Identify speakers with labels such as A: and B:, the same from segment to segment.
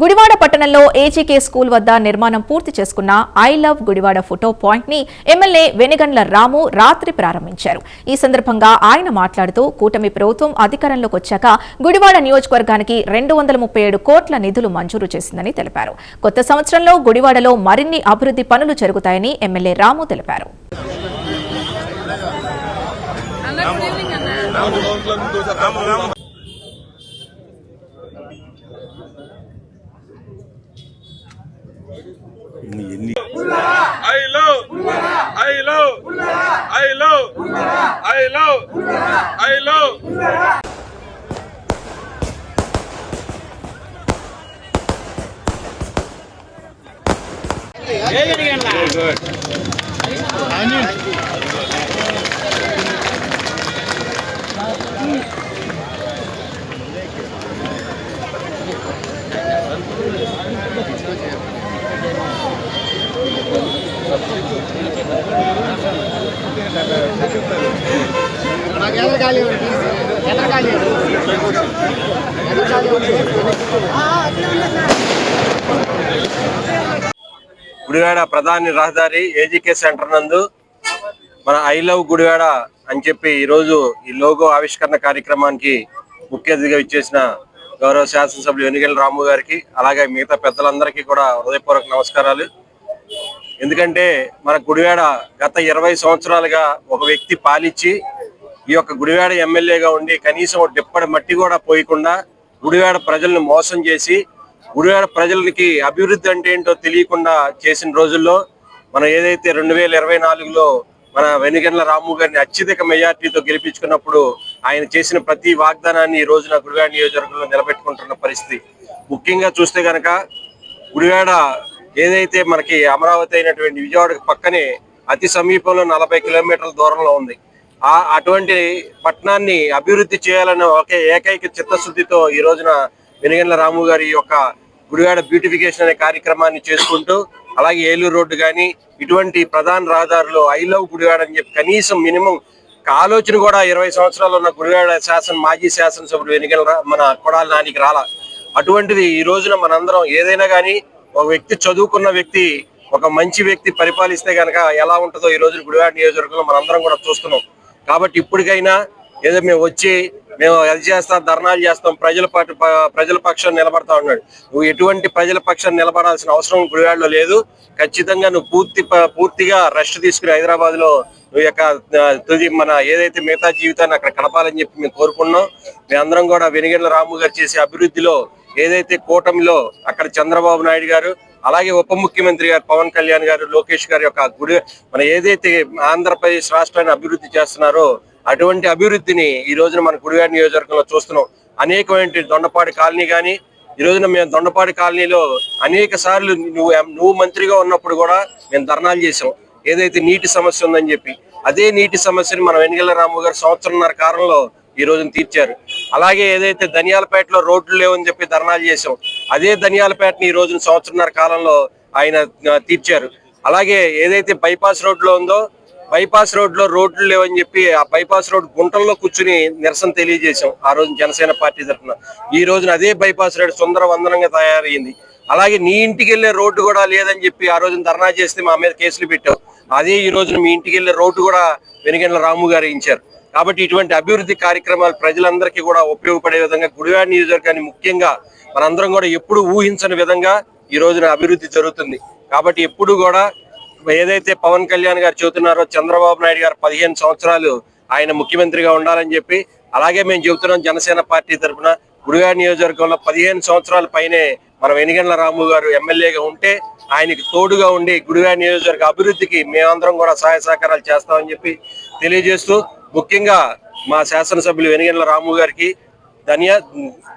A: గుడివాడ పట్టణంలో ఏజీకే స్కూల్ వద్ద నిర్మాణం పూర్తి చేసుకున్న ఐ లవ్ గుడివాడ ఫోటో పాయింట్ని ఎమ్మెల్యే వెనిగండ్ల రాము రాత్రి ప్రారంభించారు. ఈ సందర్భంగా ఆయన మాట్లాడుతూ కూటమి ప్రభుత్వం అధికారంలోకి వచ్చాక గుడివాడ నియోజకవర్గానికి రెండు వందల ముప్పై ఏడు కోట్ల నిధులు మంజూరు చేసిందని తెలిపారు. కొత్త సంవత్సరంలో గుడివాడలో మరిన్ని అభివృద్ధి పనులు జరుగుతాయని ఎమ్మెల్యే రాము తెలిపారు.
B: అన్న గుడ్ ఈవినింగ్ అన్న
C: I love, I love, I love, I love, I
D: నాకు ఖాళీ ఖాళీ ఖాళీ
E: గుడివాడ ప్రధాని రహదారి ఏజీకే సెంటర్ నందు మన ఐ లవ్ గుడివాడ అని చెప్పి ఈరోజు ఈ లోగో ఆవిష్కరణ కార్యక్రమానికి ముఖ్య అతిథిగా ఇచ్చేసిన గౌరవ శాసనసభ్యులు ఎన్నికల రాము గారికి అలాగే మిగతా పెద్దలందరికీ కూడా హృదయపూర్వక నమస్కారాలు. ఎందుకంటే మన గుడివాడ గత ఇరవై సంవత్సరాలుగా ఒక వ్యక్తి పాలిచ్చి ఈ యొక్క గుడివాడ ఎమ్మెల్యేగా ఉండి కనీసం డిప్పడి మట్టి కూడా పోయకుండా గుడివాడ ప్రజలను మోసం చేసి గుడివాడ ప్రజలకి అభివృద్ధి అంటే ఏంటో తెలియకుండా చేసిన రోజుల్లో మనం ఏదైతే రెండు వేల ఇరవై నాలుగులో మన వెనుగండ్ల రాము గారిని అత్యధిక మెజార్టీతో గెలిపించుకున్నప్పుడు ఆయన చేసిన ప్రతి వాగ్దానాన్ని ఈ రోజున గుడివాడ నియోజకవర్గంలో నిలబెట్టుకుంటున్న పరిస్థితి. ముఖ్యంగా చూస్తే కనుక గుడివాడ ఏదైతే మనకి అమరావతి అయినటువంటి విజయవాడకు పక్కనే అతి సమీపంలో నలభై కిలోమీటర్ల దూరంలో ఉంది. ఆ అటువంటి పట్టణాన్ని అభివృద్ధి చేయాలనే ఒకే ఏకైక చిత్తశుద్ధితో ఈ రోజున వెనుగండ్ల రాము గారి యొక్క గుడివాడ బ్యూటిఫికేషన్ అనే కార్యక్రమాన్ని చేసుకుంటూ అలాగే ఏలూరు రోడ్డు కానీ ఇటువంటి ప్రధాన రహదారులు ఐ లవ్ గుడివాడ అని చెప్పి కనీసం మినిమం ఆలోచన కూడా ఇరవై సంవత్సరాలు ఉన్న గుడివాడ శాసన మాజీ శాసనసభ్యుడు వెనుగల మన కొడాలి నానికి రాల. అటువంటిది ఈ రోజున మనందరం ఏదైనా కానీ ఒక వ్యక్తి చదువుకున్న వ్యక్తి ఒక మంచి వ్యక్తి పరిపాలిస్తే కనుక ఎలా ఉంటుందో ఈ రోజు గుడివాడ నియోజకవర్గంలో మనందరం కూడా చూస్తున్నాం. కాబట్టి ఇప్పటికైనా ఏదో మేము వచ్చి మేము అది చేస్తాం ధర్నాలు చేస్తాం ప్రజల పాటు ప- ప్రజల పక్షాన్ని నిలబడతా ఉన్నాడు. నువ్వు ఎటువంటి ప్రజల పక్షాన్ని నిలబడాల్సిన అవసరం గుడివాడలో లేదు. ఖచ్చితంగా నువ్వు పూర్తి ప- పూర్తిగా రెస్ట్ తీసుకుని హైదరాబాద్లో నువ్వు యొక్క తుది మన ఏదైతే మిగతా జీవితాన్ని అక్కడ కడపాలని చెప్పి మేము కోరుకున్నాం. మేమందరం కూడా వెనిగడ్ల రాము గారు చేసే అభివృద్ధిలో ఏదైతే కూటమిలో అక్కడ చంద్రబాబు నాయుడు గారు అలాగే ఉప ముఖ్యమంత్రి గారు పవన్ కళ్యాణ్ గారు లోకేష్ గారి యొక్క గుడి మన ఏదైతే ఆంధ్రప్రదేశ్ రాష్ట్రాన్ని అభివృద్ధి చేస్తున్నారో అటువంటి అభివృద్ధిని ఈ రోజున మన గుడివాడ నియోజకవర్గంలో చూస్తున్నాం. అనేకమైన దొండపాడి కాలనీ కానీ ఈ రోజున మేము దొండపాడి కాలనీలో అనేక సార్లు నువ్వు నువ్వు మంత్రిగా ఉన్నప్పుడు కూడా మేము ధర్నాలు చేసాం ఏదైతే నీటి సమస్య ఉందని చెప్పి అదే నీటి సమస్యని మన వెనుగల రాము గారు సంవత్సరంన్నర కాలంలో ఈ రోజున తీర్చారు. అలాగే ఏదైతే ధనియాలపేటలో రోడ్లు లేవని చెప్పి ధర్నాలు చేసాం అదే ధనియాలపేటని ఈ రోజున సంవత్సరంన్నర కాలంలో ఆయన తీర్చారు. అలాగే ఏదైతే బైపాస్ రోడ్లో ఉందో బైపాస్ రోడ్లో రోడ్లు లేవని చెప్పి ఆ బైపాస్ రోడ్ గుంటల్లో కూర్చుని నిరసన తెలియజేశాం ఆ రోజు జనసేన పార్టీ తరఫున. ఈ రోజున అదే బైపాస్ రోడ్ సుందర వందనంగా తయారైంది. అలాగే నీ ఇంటికి వెళ్ళే రోడ్డు కూడా లేదని చెప్పి ఆ రోజున ధర్నా చేస్తే మా మీద కేసులు పెట్టావు. అదే ఈ రోజున మీ ఇంటికి వెళ్ళే రోడ్డు కూడా వెనుగండ్ల రాము గారు ఇచ్చారు. కాబట్టి ఇటువంటి అభివృద్ధి కార్యక్రమాలు ప్రజలందరికీ కూడా ఉపయోగపడే విధంగా గుడివాడ నియోజకవర్గాన్ని ముఖ్యంగా మనందరం కూడా ఎప్పుడు ఊహించని విధంగా ఈ రోజున అభివృద్ధి జరుగుతుంది. కాబట్టి ఎప్పుడు కూడా ఏదైతే పవన్ కళ్యాణ్ గారు చెబుతున్నారో చంద్రబాబు నాయుడు గారు పదిహేను సంవత్సరాలు ఆయన ముఖ్యమంత్రిగా ఉండాలని చెప్పి అలాగే మేము చెబుతున్నాం జనసేన పార్టీ తరఫున గుడివాడ నియోజకవర్గంలో పదిహేను సంవత్సరాల పైనే మన వెనుగండ్ల రాము గారు ఎమ్మెల్యేగా ఉంటే ఆయనకి తోడుగా ఉండి గుడివాడ నియోజకవర్గ అభివృద్ధికి మేమందరం కూడా సహాయ సహకారాలు చేస్తామని చెప్పి తెలియజేస్తూ ముఖ్యంగా మా శాసనసభ్యులు వెనుగెండ్ల రాము గారికి ధన్య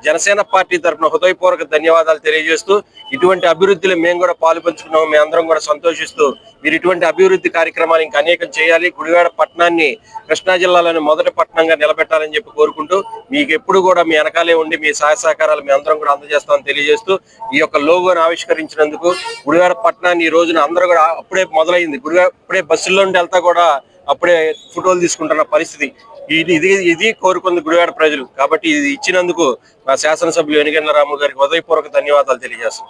E: జనసేన పార్టీ తరఫున హృదయపూర్వక ధన్యవాదాలు తెలియజేస్తూ ఇటువంటి అభివృద్ధిలో మేము కూడా పాలు పంచుకున్నాము మేము అందరం కూడా సంతోషిస్తూ మీరు ఇటువంటి అభివృద్ధి కార్యక్రమాలు ఇంకా అనేకం చేయాలి గుడివాడ పట్టణాన్ని కృష్ణా జిల్లాలోని మొదటి పట్టణంగా నిలబెట్టాలని చెప్పి కోరుకుంటూ మీకు ఎప్పుడు కూడా మీ వెనకాలే ఉండి మీ సహాయ సహకారాలు మీ అందరం కూడా అందజేస్తామని తెలియజేస్తూ ఈ యొక్క లోగోను ఆవిష్కరించినందుకు గుడివాడ పట్టణాన్ని ఈ రోజున అందరూ కూడా అప్పుడే మొదలైంది. గుడివాడ అప్పుడే బస్సుల్లో నుండి వెళ్తా కూడా అప్పుడే ఫోటోలు తీసుకుంటున్న పరిస్థితి. ఇది ఇది ఇది కోరుకుంది గుడివాడ ప్రజలు. కాబట్టి ఇది ఇచ్చినందుకు మా శాసనసభ్యులు వెనుగండ్ల రాము గారికి హృదయపూర్వక ధన్యవాదాలు తెలియజేస్తున్నాం